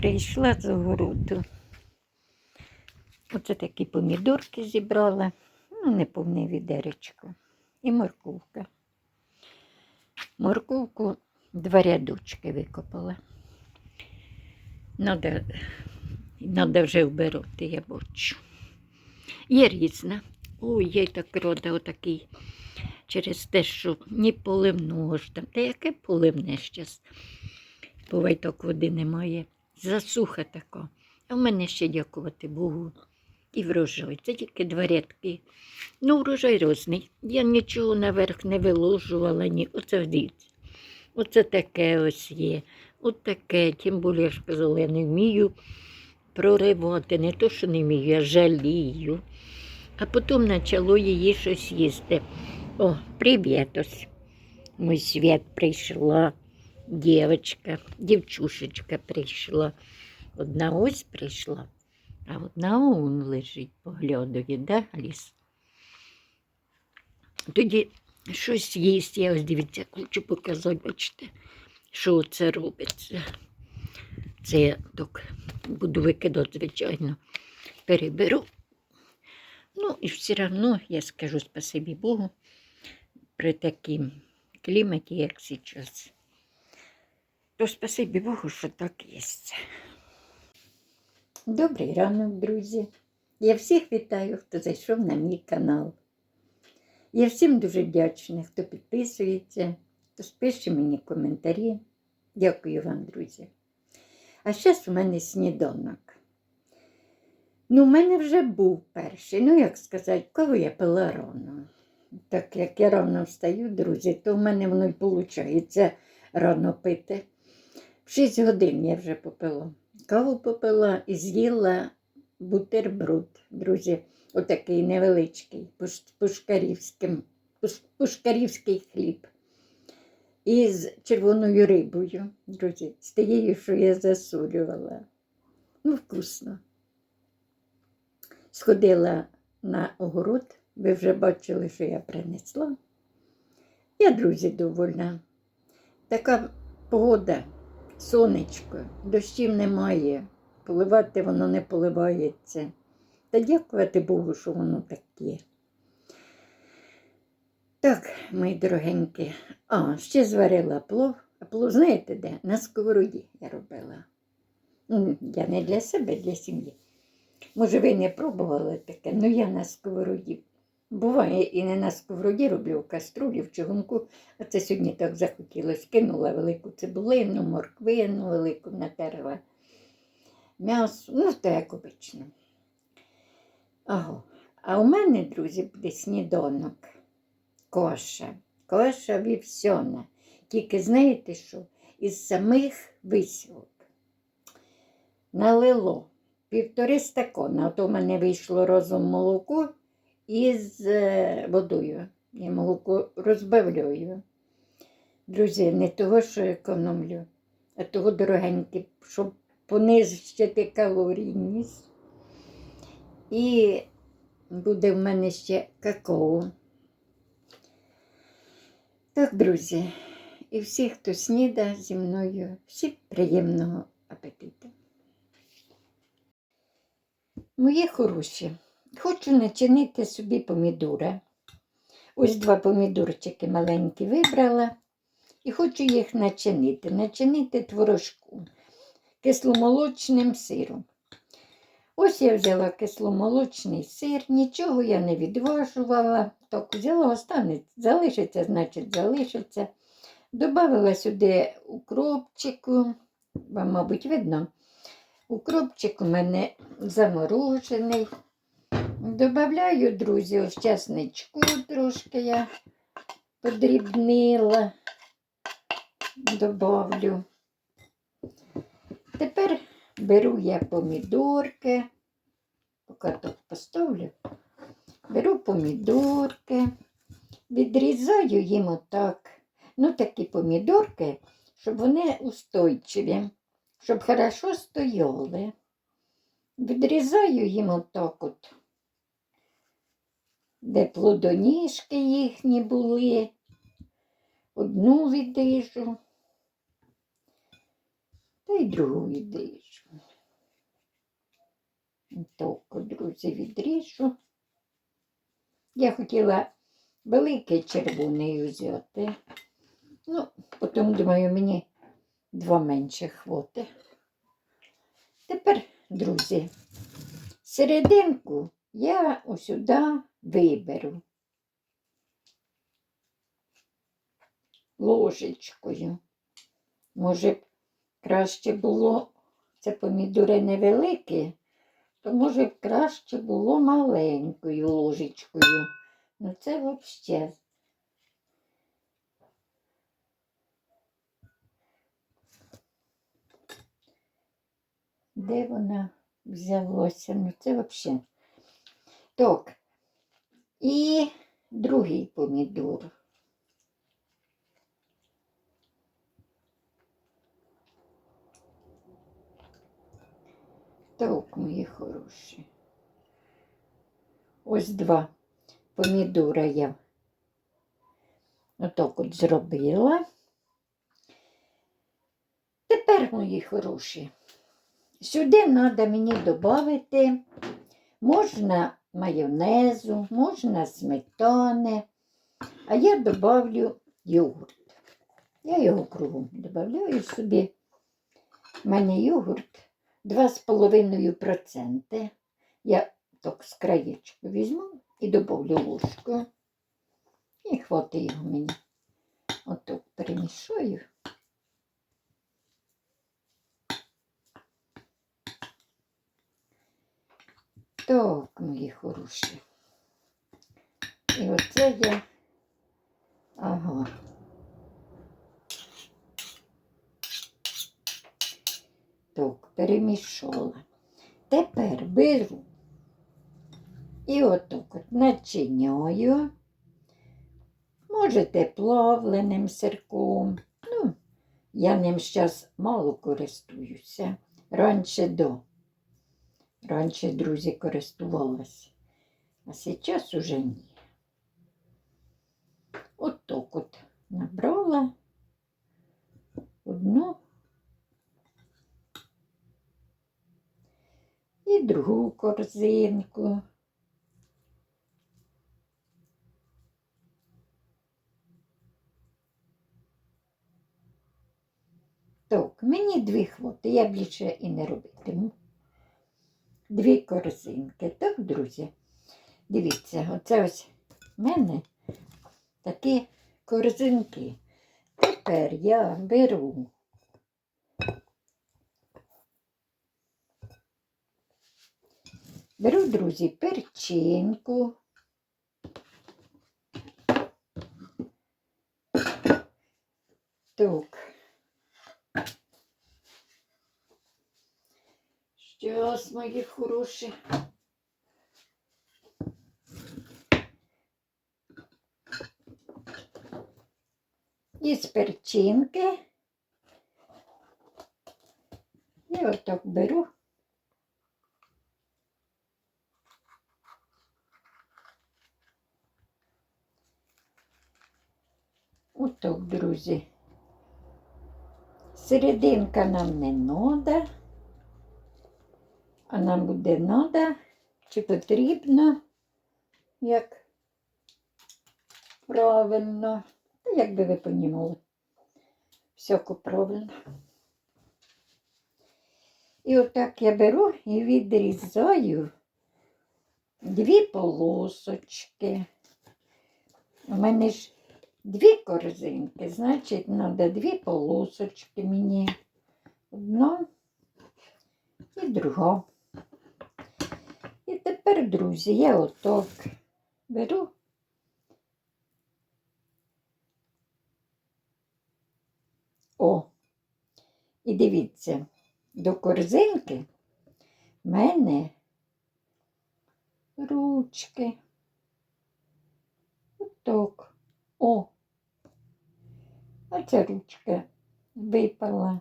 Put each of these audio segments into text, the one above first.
Прийшла з огороду. Оце такі помідорки зібрала, ну, неповне відеречко. І морковка. Морковку два рядочки викопала. Надо, вже вбирати, я бачу. Є різна. Ой, є так рода отакий. Через те, що ні поливного ж там. Та яке поливне щас? Бувай так води немає. Засуха така. А в мене ще дякувати Богу. І врожай. Це тільки два рядки. Ну, врожай різний. Я нічого наверх не виложувала, ні. Оце дивіться. Оце таке ось є. От таке, тим більше я ж казала, я не вмію проривати. Не то, що не вмію, я жалію. А потім почало її щось їсти. О, привіт ось. Мой світ прийшла. Дівчинка, дівчушечка прийшла. Одна ось прийшла, а одна он лежить, поглядує, да, ліс. Тоді щось їсть, я ось дивіться, хочу показати, бачите, що це робиться. Це я так буду викидати, звичайно, переберу. Ну і все одно я скажу спасибі Богу при такому кліматі, як зараз. То спасибі Богу, що так є. Добрий ранок, друзі. Я всіх вітаю, хто зайшов на мій канал. Я всім дуже вдячна, хто підписується, хто пише мені коментарі. Дякую вам, друзі. А зараз у мене сніданок. Ну, у мене вже був перший. Ну, як сказати, кого я пила рано. Так як я рано встаю, друзі, то в мене воно й виходить рано пити. В 6 годин я вже попила. Каву попила і з'їла бутерброд, друзі, отакий невеличкий, пуш- пушкарівським, пушкарівський хліб. Із червоною рибою, друзі, з тією, що я засолювала. Ну, вкусно. Сходила на огород, ви вже бачили, що я принесла. Я, друзі, довольна. Така погода, сонечко, дощів немає, поливати воно не поливається. Та дякувати Богу, що воно таке. Так, мої дорогенькі, а, ще зварила плов. А плов, знаєте де? На сковороді я робила. Ну, Я не для себе, для сім'ї. Може, ви не пробували таке, але я на сковороді. Буває, і не на сковороді роблю в каструлі, в чугунку. А це сьогодні так захотілося. Кинула велику цибулину, морквину велику натерла. М'ясо, ну, так як обично. Ага. А у мене, друзі, буде сніданок. Коша. Коша вівсяна. Тільки знаєте що? Із самих висівок. Налило півтори стакона. От у мене вийшло розум молоко із е, водою. Я молоко розбавляю. Друзі, не того, що економлю, а того дорогеньке, щоб понизити калорійність. І буде в мене ще какао. Так, друзі, і всі, хто сніда зі мною, всім приємного апетиту. Мої хороші, хочу начинити собі помідори. Ось два помідорчики маленькі вибрала і хочу їх начинити. Начинити творожку кисломолочним сиром. Ось я взяла кисломолочний сир, нічого я не відважувала. Так, взяла, останеться, залишиться, значить, залишиться. Добавила сюди укропчику, вам, мабуть, видно. Укропчик у мене заморожений. Добавляю, друзі, ось часничку трошки я подрібнила. Добавлю. Тепер беру я помідорки. Поки тут поставлю. Беру помідорки, відрізаю їм отак. Ну, такі помідорки, щоб вони устойчиві, щоб хорошо стояли. Відрізаю їм отак от, де плодоніжки їхні були. Одну відріжу. Та й другу відріжу. Так, друзі, відріжу. Я хотіла великий червоний взяти. Ну, потім, думаю, мені два менше хвати. Тепер, друзі, серединку я сюди виберу ложечкою. Може б краще було, це помідори невеликі, то може б краще було маленькою ложечкою. Ну це взагалі. Де вона взялася? Ну це взагалі. Так. І другий помідор. Так, мої хороші. Ось два помідора я отак от зробила. Тепер, мої хороші, сюди треба мені додати, можна майонезу, можна сметани, а я добавлю йогурт. Я його кругом додаю собі. У мене йогурт 2,5%. Я так з краєчку візьму і добавлю ложку. І хватить його мені. Отак перемішаю. Так, мої хороші. І оце я. Ага. Так, перемішала. Тепер беру і отак от начиняю. Можете плавленим сирком. Ну, я ним зараз мало користуюся. Раніше до. Раніше, друзі, користувалась. А зараз уже ні. От так от набрала одну і другу корзинку. Так, мені дві хвоти, я більше і не робитиму. Дві корзинки. Так, друзі, дивіться, оце ось в мене такі корзинки. Тепер я беру Беру, друзі, перчинку. Так. Мої хороші. Із перчинки. І отак беру. Отак, друзі. Серединка нам не надо, а нам буде надо, чи потрібно, як правильно. Та як би ви понімали, всяко правильно. І отак я беру і відрізаю дві полосочки. У мене ж Дві корзинки, значить, треба дві полосочки мені. Одна і друга. І тепер, друзі, я отак беру. О, і дивіться, до корзинки в мене ручки. Отак. О, а ця ручка випала.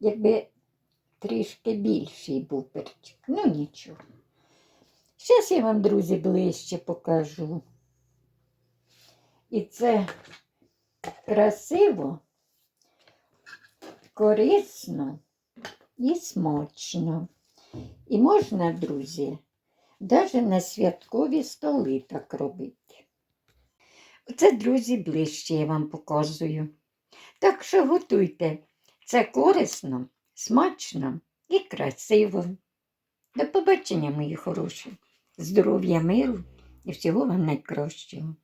Якби трішки більший був перчик. Ну нічого. Зараз я вам, друзі, ближче покажу. І це красиво, корисно і смачно. І можна, друзі, навіть на святкові столи так робити. Оце, друзі, ближче я вам показую. Так що готуйте. Це корисно, смачно і красиво. До побачення, мої хороші. Здоров'я, миру і всього вам найкращого.